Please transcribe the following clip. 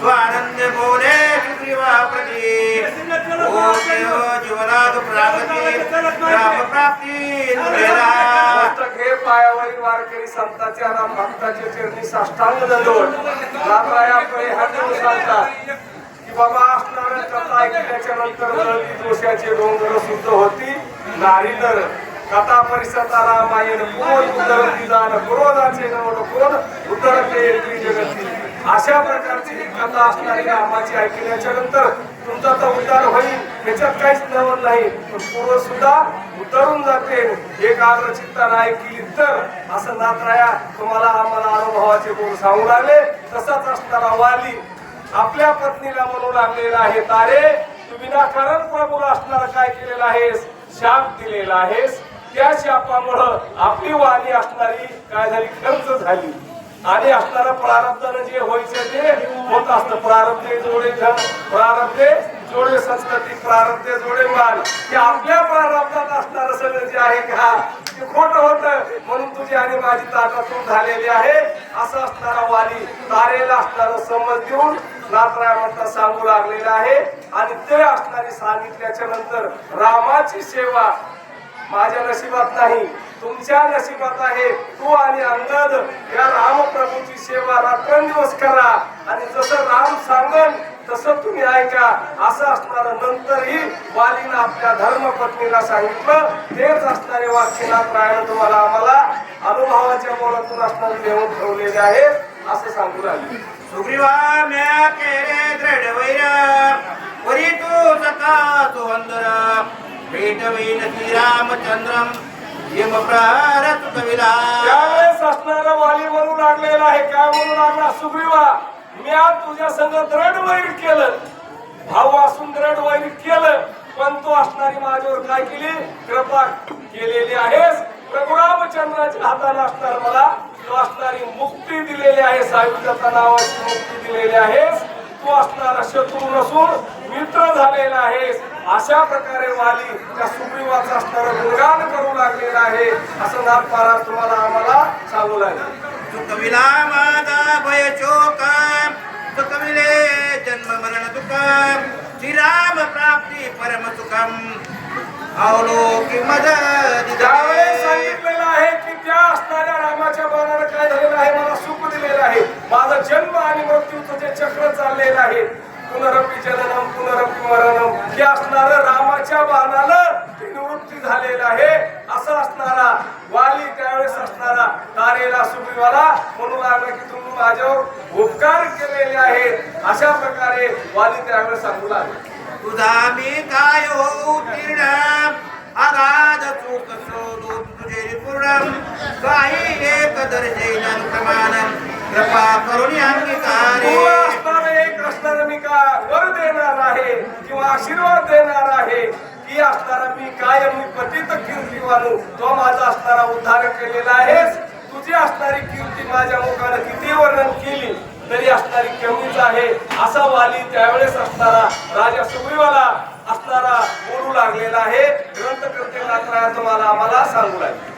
स्वानंद बोले सुग्रीवा ओ प्राप्ती राम प्राप्ती पायावरील वारकरी राम भक्ताचे चरणी साष्टांग सांगतात की बाबा असणाऱ्या कथा ऐकल्याच्या नंतर दोषाचे डोंगर शुद्ध होती नारी नर. कथा परिसता रामायण कोण उदर दिदान नवड कोण उदरते जगती. अशा प्रकारची ही कथा असणारी रामाची ऐकल्याच्या नंतर तुमचा तर उद्धार होईल त्याच्यात काहीच नवल नाही. पण पूर्व सुद्धा उतरून जाते एक आग्र चित्तानं ऐकली तर असं नातराया तुम्हाला आम्हाला अनुभवाचे बोल सांगू लागले. तसाच असणारा वाली आपल्या पत्नीला म्हणू लागलेला आहे तारे तुम्ही ना कारण प्रभूला असणार काय केलेलं आहेस? शाप दिलेला आहेस? त्या शापामुळं आपली वाणी असणारी काय झाली? खर्च झाली. आणि असणारा प्रारब्धानं जे व्हायचं ते होत असतं. प्रारब्धे जोडे धन प्रारब्धे जोडे संस्कृती प्रारब्धे जोडे मान. हे आपल्या प्रारब्धात असणारं सगळं जे आहे का ते खोट होत. म्हणून तुझी आणि माझी ताटातून झालेली आहे. असं असणारा वाली तारेला असणारं समज देऊन नातराय म्हणता सांगू लागलेलं आहे. आणि ते असणारी सांगितल्याच्या नंतर रामाची सेवा माझ्या नशिबात नाही तुमच्या नशिबात आहे. तू आणि अंगद या रामप्रभूची सेवा रात्रंदिवस करा. आणि जसं राम सांगन तसं तुम्ही ऐका. असं असणार नंतरही वालीनं आपल्या धर्मपत्नीला सांगितलं. तेच असणारे वाक्यनाथ रायनं तुम्हाला आम्हाला अनुभवाच्या मोलातून असणारे देऊन ठेवलेले आहे असं सांगू लागले सुग्रीवा म्या केले दृढ वैर. वरी तू सखा सुहंदर भेटवेन श्रीरामचंद्रम यम कविला त्यावेळेस असणारा वाली म्हणून लागलेला आहे. काय म्हणून लागला? सुग्रीवा मी आज तुझ्या संग दृढ वैर केलं. भाऊ असून दृढ वैर केलं. पण तू असणारी माझ्यावर काय केली? कृपा केलेली आहेस. प्रभू रामचंद्राच्या हाताने असणार मला. तू असणारी मुक्ती दिलेली आहे. सायुज्याच्या नावाची मुक्ती दिलेली आहेस. तू असणारा शत्रू नसून मित्र झालेला आहेस. अशा प्रकारे वाली त्या सुग्रीवाचा असणारं गुणगान करू लागलेला आहे. असं नाथ महाराज तुम्हाला आम्हाला सांगू लागले. सुखविला माझा भय शोक सुखविले जन्म मरण तुकाम श्रीराम प्राप्ती परम सुखम अवलोकी मजा आणि मृत्यूचं जे चक्र चाललेलं आहे पुनरपी जननम पुनरपी मरणम हे असणार रामाच्या बाणानं निवृत्ती झालेला आहे. असं असणारा वाली त्यावेळेस असणारा तारेला सुग्रीवाला म्हणू लागला की तुम्ही माझ्यावर उपकार केलेले आहेत. अशा प्रकारे वाली त्यावेळेस सांगू लागले. तुझा मी काय हो अगाध चूक सोडून तुझे पूर्ण काही एक दर्शैन प्रमाण कृपा करून अंगीकारे. एक असणारं मी का वर देणार आहे किंवा आशीर्वाद देणार आहे? की असणारा मी काय मी पतित कीर्ती मानू तो माझा असणारा उद्धार केलेला आहेस तुझी असणारी कीर्ती माझ्या मुखानं किती वर्णन केली तरी असणारी कमीच आहे. असा वाली त्यावेळेस असणारा राजा सुग्रीवाला असणारा बोलू लागलेला आहे. ग्रंथकर्ते नाथराया तुम्हाला आम्हाला सांगू लागले.